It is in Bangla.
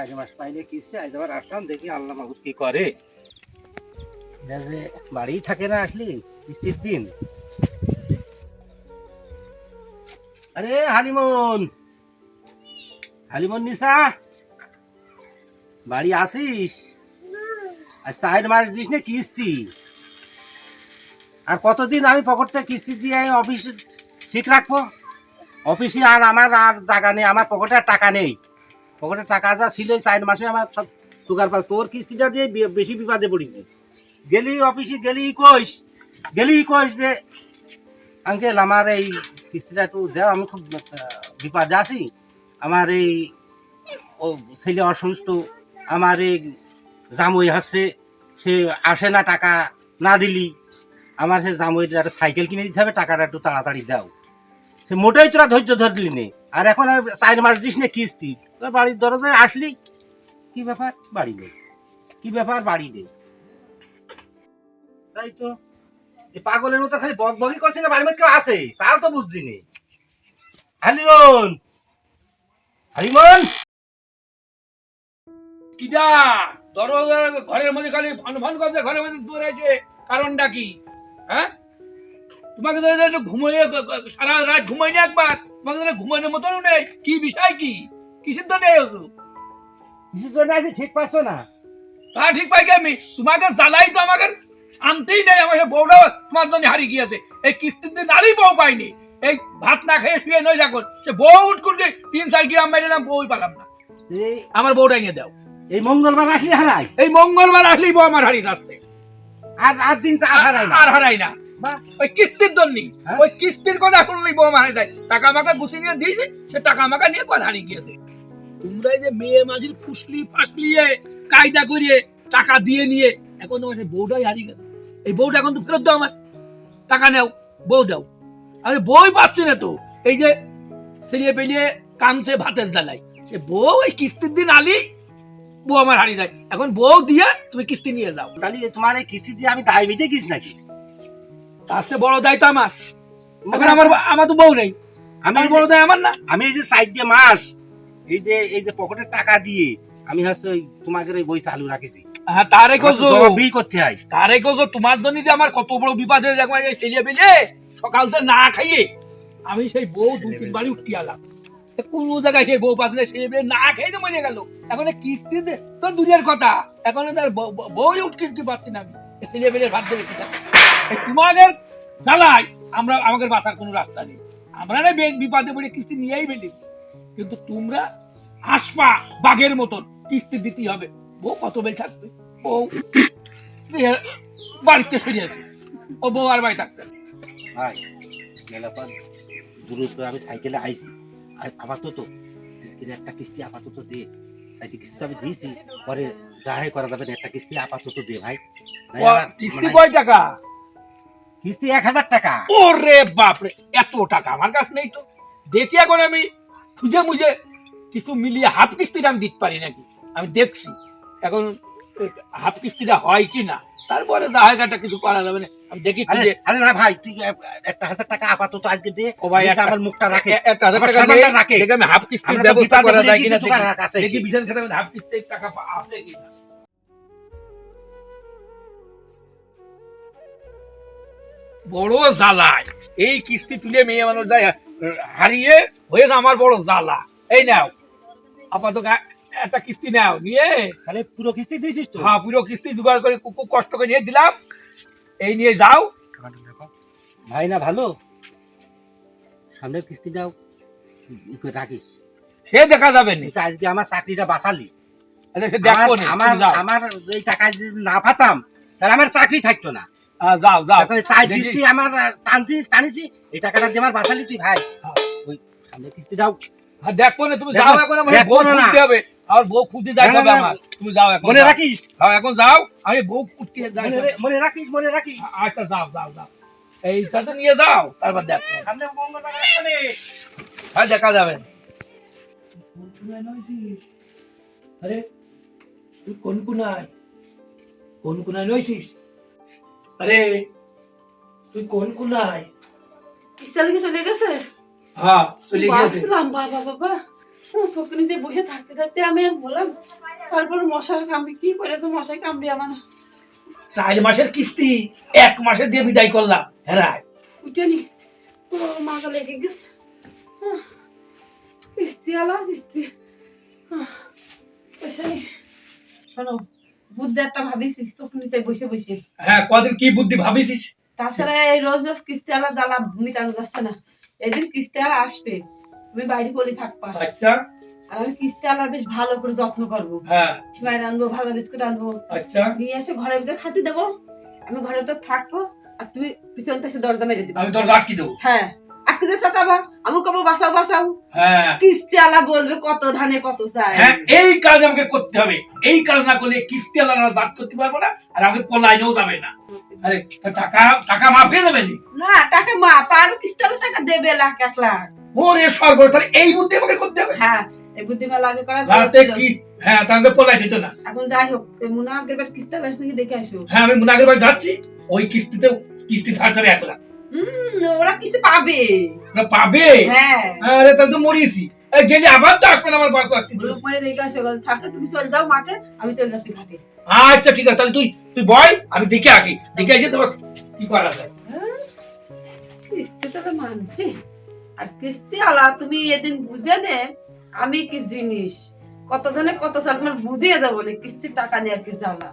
চার মাস পাইলে কিস্তি, আজ আবার আসলাম, দেখি আল্লাহ মাহুদ কি করে। যে বাড়ি থাকে না আসলি, কিস্তির দিন। আরে হালিমন হালিমন নিসা, বাড়ি আসিস? আজ চার মাস দিস না কিস্তি। আর কতদিন আমি পকেট কিস্তি দিয়ে অফিস ঠিক রাখব? অফিসে আর আমার আর জায়গা নেই, আমার পকেটে আর টাকা নেই। পকেটে টাকা যা ছিল চার মাসে আমার সব তুকার পাল তোর কিস্তিটা দিয়ে বেশি বিপদে পড়েছি। গেলি অফিসে, গেলি কইস। গেলি কইস যে, আঙ্কেল, আমার এই কিস্তিটা একটু দেও, আমি খুব বিপদে আছি। আমার এই ও ছেলে অসুস্থ, আমার এই জামই আছে, সে আসে না টাকা না দিলি। আমার সে জামইটা একটা সাইকেল কিনে দিতে হবে, টাকাটা একটু তাড়াতাড়ি দাও। সে মোটেই তোরা ধৈর্য ধরলি নে। আর এখন চার মাস দিস না কিস্তি। বাড়ির দরজায় আসলি? কি ব্যাপার? বাড়ি নেই। কি ব্যাপার? বাড়ি নেই। তাই তো। পাগলের মতো খালি বক বকি করছে না? বাড়ির মধ্যে কেউ আছে তাও তো বুঝছি নি। হালিমন! হালিমন! কিডা, দরজা ঘরের মধ্যে খালি ফন ফন করছে, ঘরের মধ্যে দূরে আছে কারণটা কি? হ্যাঁ? তোমাকে ধরে ধরে ঘুমিয়ে, সারা রাত ঘুমাইনি একবার? তোমাকে ধরে ঘুমানোর মতনও নেই। কি বিষয় কি? কি সিদ্ধান্ত নেই ওসব? কিছুর জন্য আছে? ঠিক পাচ্ছ না? তা ঠিক পাই আমি। তোমাকে জানাই তো আমাকে শান্তিই নেই আমার সে বউটা তোমার জন্য হারিয়ে গিয়েছে। এই কিস্তির দিন আরই বউ পাইনি। এই ভাত না খেয়ে শুয়ে নয় যখন সে বউ উঠকুটকে তিন চার গ্রাম নাম বউই পালাম না। আমার বউটা দাও। এই মঙ্গলবার আসলি হারাই? এই মঙ্গলবার আসলেই বউ আমার হারিয়ে যাচ্ছে। আর আর দিন তো আর হারাই না। আর হারাই না। ওই কিস্তির জন্যই। হ্যাঁ? ওই কিস্তির কথা শুনলেই বউ মারা যায়। টাকা মাকা গুছি নিয়ে দিয়েছে সে টাকা মাকা নিয়ে কথা হারিয়ে গিয়েছে? তোমরা যে মেয়ে মাঝির ফুসলি ফাসলিয়ে কায়দা করিয়ে টাকা দিয়ে নিয়ে এখন তোমার সেই বউটাই হারিয়ে গেল। এই বউটা এখন তো ফেরত দাও আমার টাকা নেও বউ দাও। আরে বই পাচ্ছে না তো। এই যে ফেলিয়ে পেলিয়ে কামছে ভাতের জ্বালাই সে বউ এই কিস্তির দিন আলি বউ আমার হারিয়ে যায়। এখন বউ দিয়ে তুমি কিস্তি নিয়ে যাও। তাহলে তোমার এই কিস্তি দিয়ে আমি দায় বেঁধে গেছি নাকি? তার চেয়ে বড় দায়িত্ব আমার। এখন আমার আমার তো বউ নেই। আমি আমার বড় দায় আমার না? আমি এই যে সাইড দিয়ে মাস এই যে এই যে পকেটের টাকা দিয়ে আমি হচ্ছে তোমাকে এই বই চালু রাখেছি। হ্যাঁ তারে জবাবই করতে হয়। তারে তোমার জন্য যে আমার কত বড় বিপদে দেখো এই সকাল থেকে না খাইয়ে আমি সেই বউ দু তিনবারই উঠতে আলাম। কোন জায়গায় সেই বউ পাশে পেলে না খেয়ে মরে গেল। এখন কিস্তি দে তো দূরের কথা। এখন তার বউ- উঠতে উঠতে পারছি না আমি। এ ছেলে ভাত দেবে তোমাদের জ্বালাই আমরা আমাদের বাঁচার কোনো রাস্তা নেই। আমরা না বিপদে পড়ে কিস্তি নিয়েই বেলি কিন্তু তোমরা আসপা বাঘের মতন। কিস্তি দিতে হবে। বউ কত বেল থাকবে বউ বাড়িতে ফিরে ও বউ আর বাড়ি থাকবে ভাই মেলাপর দ্রুত আমি সাইকেলে আইছি। আপাতত একটা কিস্তি আপাতত দে। সাইকেল কিস্তি তো আমি দিয়েছি পরে যাহাই করা যাবে একটা কিস্তি আপাতত দে ভাই। কিস্তি কয় টাকা? কিস্তি এক হাজার টাকা। ওরে বাপরে এত টাকা আমার কাছে নেই তো। দেখি এখন আমি খুঁজে মুজে কিছু মিলিয়ে হাফ কিস্তিটা আমি দিতে পারি নাকি? আমি দেখছি। এখন হাফ কিস্তিটা হয় কি না? তারপরে জায়গাটা কিছু করা যাবে না। আমি দেখি আরে আরে না ভাই তুই একটা হাজার টাকা আপাতত আজকে দে ও ভাই আমার মুখটা রাখে। একটা হাজার টাকা দে, রাখে। দেখি আমি হাফ কিস্তির ব্যবস্থা করা যায় কিনা দেখি। দেখি। বিধান খাতা হাফ কিস্তির টাকা আছে কিনা। বড় জ্বালায়। এই কিস্তি তুলে মেয়ে মানুষ যায় হারিয়ে হয়ে আমার বড় জ্বালা। এই নাও। আপাতত একটা কিস্তি নাও। নিয়ে তাহলে পুরো কিস্তি দিয়েছিস তো? হ্যাঁ পুরো কিস্তি জোগাড় করে খুব কষ্ট করে নিয়ে দিলাম। এই নিয়ে যাও। ভাই না ভালো? সামনের ই করে রাখিস। সে দেখা যাবে না। আজকে আমার চাকরিটা বাঁচালি। আচ্ছা, আমার এই টাকা যদি না পাতাম তাহলে আমার চাকরি থাকতো না। যাও যাও। সাইড কিস্তি আমার টানছিস টানিছি এই টাকাটা দিয়ে আমার বাঁচালি তুই ভাই। হ্যাঁ। ওই সামনের কিস্তিটাও হ্যাঁ, দেখব না তুমি দেখো, যাও এখন আমার দেখব বউ না। খুঁজতে হবে আমার বউ খুঁজতে যাইতে না, না, হবে না। আমার তুমি যাও এখন মনে যাও। রাখিস হ্যাঁ, এখন যাও আমি বউ খুঁজতে যাই মনে রে- মনে রাখিস মনে রাখিস আচ্ছা যাও যাও যাও এইটা তো নিয়ে যাও তারপর দেখো সামনে মঙ্গলবার আসছে হ্যাঁ দেখা যাবে আরে তুই কোন কোনায় কোন কোনায় নইছিস আরে তুই কোন কোনায় ইস্তালিকে চলে গেছে হ্যাঁ চলে বাবা বাবা। বসে থাকতে থাকতে আমি আর বললাম তারপর মশার কামড়ি কি করে তো মশার কামড়ি আমার? চার মাসের কিস্তি এক মাসে দিয়ে বিদায় করলাম। হেরায় উঠেনি। ও মাকে লেগে গেছে। কিস্তি আলা কিস্তি। নেই। শোনো বুদ্ধি একটা ভাবিছিস চোখ নিচে বসে বসে। হ্যাঁ কদিন কি বুদ্ধি ভাবিছিস? তাছাড়া এই রোজ রোজ কিস্তি আলা জ্বালা মিটানো যাচ্ছে না। এদিন কিস্তি আর আসবে তুমি বাইরে বলে থাকবা আচ্ছা। আর আমি কিস্তি আলা বেশ ভালো করে যত্ন করব। হ্যাঁ। ঠিমাইর আনব ভাজা বিস্কুট আনব। আচ্ছা। নিয়ে এসে ঘরের ভিতর খাতে দেবো। আমি ঘরের ভিতর থাকব আর তুমি পিছন থেকে দরজা মেরে দিবা। আমি দরজা আটকে দেবো? হ্যাঁ। আজকে যে চাচাবা আমি কবো বাসাও বাসাও হ্যাঁ। কিস্তি আলা বলবে কত ধানে কত চাই হ্যাঁ এই কাজ আমাকে করতে হবে। এই কাজ না করলে কিস্তি আলাদা দাঁত করতে পারব না আর আমাকে পলাইনেও যাবে না। আরে টাকা টাকা মাফ হয়ে যাবে না টাকা মা পারো কিস্তি আলা টাকা দেবে লাখ এক লাখ। ওরে সর্বর তাহলে এই বুদ্ধি আমাকে করতে হবে? হ্যাঁ এই বুদ্ধিমাল আগে করা ভালো কি হ্যাঁ তাহলে পলাই দিত না। এখন যাই হোক ওই মুনা আগের বার কিস্তি আলা নাকি দেখে আসো? হ্যাঁ আমি মুনাগের বাড়ি যাচ্ছি ওই কিস্তিতে কিস্তি ধার যাবে এক লাখ। ওরা কিস্তি পাবে। ওরা পাবে? হ্যাঁ। আরে তাহলে তো মরিয়েছি গেলে আবার তো আসবে না আমার লোক মারে দেখে আসো বলে, থাকে তুমি চলে যাও মাঠে আমি চলে যাচ্ছি ঘাটে। আচ্ছা ঠিক আছে তাহলে তুই তুই বয় আমি দেখে আসি। দেখে আসি তোমার কি করা যায়। হ্যাঁ? কিস্তি তো মানছি। আর কিস্তি আলা তুমি এদিন বুঝে নে আমি কি জিনিস কত ধনে কত চাল তোমার বুঝিয়ে দেবো না কিস্তির টাকা নিয়ে আর কি জ্বালা।